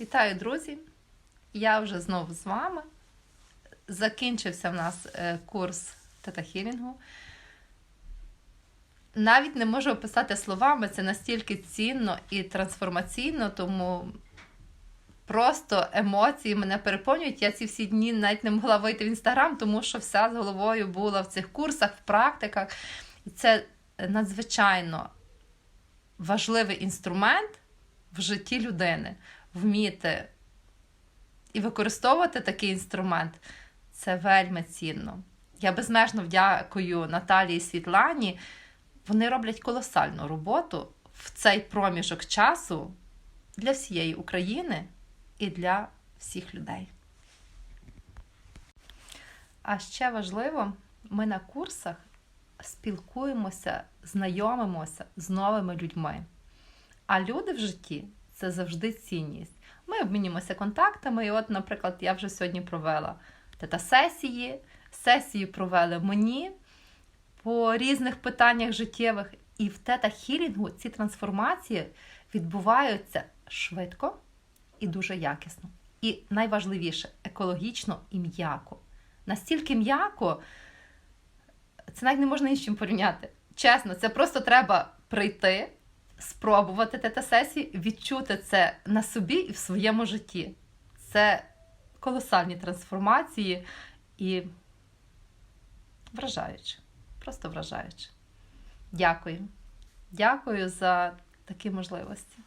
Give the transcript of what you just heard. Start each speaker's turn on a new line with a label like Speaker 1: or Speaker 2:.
Speaker 1: Вітаю, друзі! Я вже знову з вами. Закінчився в нас е, курс тета-хілінгу. Навіть не можу описати словами, це настільки цінно і трансформаційно, тому просто емоції мене переповнюють. Я ці всі дні навіть не могла вийти в інстаграм, тому що вся з головою була в цих курсах, в практиках. І це надзвичайно важливий інструмент в житті людини. Вміти і використовувати такий інструмент це вельми цінно. Я безмежно вдякую Наталії і Світлані. Вони роблять колосальну роботу в цей проміжок часу для всієї України і для всіх людей. А ще важливо, ми на курсах спілкуємося, знайомимося з новими людьми. А люди в житті це завжди цінність. Ми обмінюємося контактами. І, от, наприклад, я вже сьогодні провела тета-сесії, сесії провели мені по різних питаннях життєвих. І в тета-хілінгу ці трансформації відбуваються швидко і дуже якісно. І найважливіше екологічно і м'яко. Настільки м'яко, це навіть не можна чим порівняти. Чесно, це просто треба прийти, спробувати тета-сесії, відчути це на собі і в своєму житті. Це колосальні трансформації і вражаюче. Просто вражаюче. Дякую. Дякую за такі можливості.